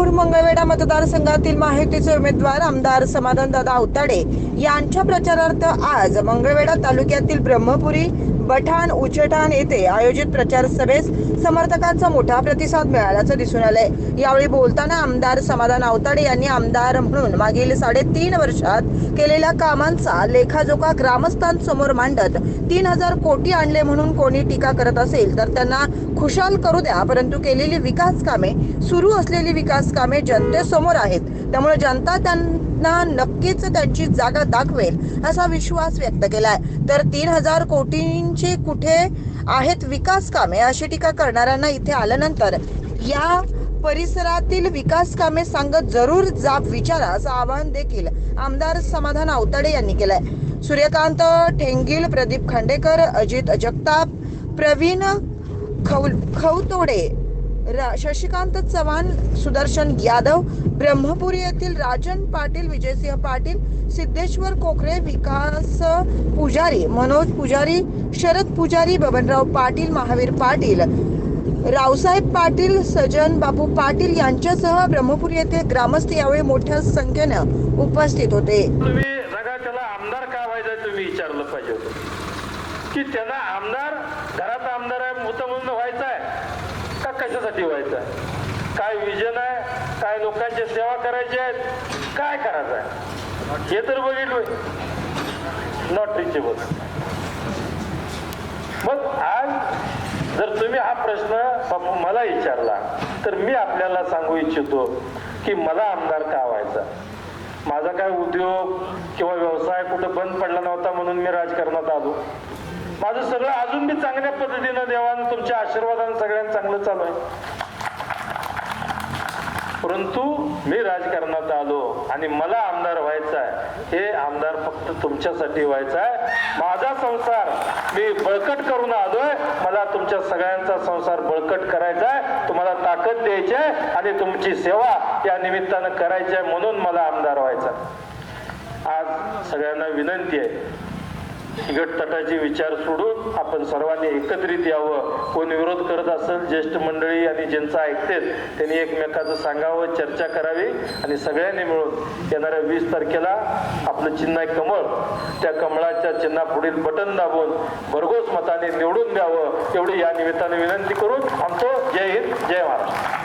पंढरपूर मंगळवेढा मतदारसंघातील महायुतीचे उमेदवार आमदार समाधानदादा अवताडे यांच्या प्रचारार्थ आज मंगळवेढा तालुक्यातील ब्रह्मपुरी बठाण उचठाण येथे आयोजित प्रचार सभेस समर्थकांचा मोठा प्रतिसाद मिळाल्याचं दिसून आलंय. यावेळी बोलताना आमदार समाधान अवताडे यांनी आमदार म्हणून मागील साडेतीन वर्षात केलेल्या कामांचा लेखाजोखा ग्रामस्थांसमोर मांडत तीन हजार कोटी आणले म्हणून कोणी टीका करत असेल तर त्यांना खुशाल करू द्या परंतु केलेली विकास कामे सुरू असलेली विकास कामे जनतेसमोर आहेत. त्यामुळे जनता त्यांना नक्कीच त्यांची जागा दाखवेल असा विश्वास व्यक्त केलाय. तर तीन हजार कोटींची कुठे आहेत विकास कामे अशी टीका करणाऱ्यांना इथे आल्यानंतर या परिसरातील विकास कामे सांगत जरूर जाब विचारा असं आवाहन देखील आमदार समाधान आवताडे यांनी केलंय. सूर्यकांत ठेंगील प्रदीप खांडेकर अजित जगताप प्रवीण खौल खवतोडे शशिकांत चव्हाण सुदर्शन यादव ब्रह्मपुरी येथील राजन पाटील विजयसिंह पाटील सिद्धेश्वर कोकरे विकास पुजारी मनोज पुजारी शरद पुजारी बबनराव पाटील महावीर पाटील रावसाहेब पाटील सजन बापू पाटील यांच्यासह ब्रह्मपुरी येथे ग्रामस्थ यावेळी मोठ्या संख्येनं उपस्थित होते. तुम्ही त्याला आमदार का व्हायचं तुम्ही विचारलं पाहिजे की त्याला आमदार घरात आमदार आहे म्हणून व्हायचा आहे का कशासाठी व्हायचा आहे? काय विजन आहे काय लोकांची सेवा करायची आहेत काय करायचं आहे? हे तर बघितलं नॉट रिचेबल मग आज जर तुम्ही हा प्रश्न बापू मला विचारला तर मी आपल्याला सांगू इच्छितो की मला आमदार का व्हायचा? माझा काय उद्योग किंवा व्यवसाय कुठं बंद पडला नव्हता म्हणून मी राजकारणात आलो. माझं सगळं अजून मी चांगल्या पद्धतीनं देवानं तुमच्या आशीर्वादानं सगळ्यांना चांगलं चालू आहे. परंतु मी राजकारणात आलो आणि मला आमदार व्हायचं आहे. हे आमदार फक्त तुमच्यासाठी व्हायचं आहे. माझा संसार मी बळकट करून आलोय. मला तुमच्या सगळ्यांचा संसार बळकट करायचा आहे. तुम्हाला ताकद द्यायची आहे आणि तुमची सेवा या निमित्तानं करायची आहे म्हणून मला आमदार व्हायचा आज सगळ्यांना विनंती आहे. गटतटाचे विचार सोडून आपण सर्वांनी एकत्रित यावं. कोण विरोध करत असेल ज्येष्ठ मंडळी आणि ज्यांचं ऐकतेत त्यांनी एकमेकाचं सांगावं चर्चा करावी आणि सगळ्यांनी मिळून येणाऱ्या वीस तारखेला आपलं चिन्ह आहे कमळ त्या कमळाच्या चिन्हा पुढील बटन दाबून भरघोस मताने निवडून द्यावं. एवढी या निमित्ताने विनंती करून आमचं जय हिंद जय महाराष्ट्र.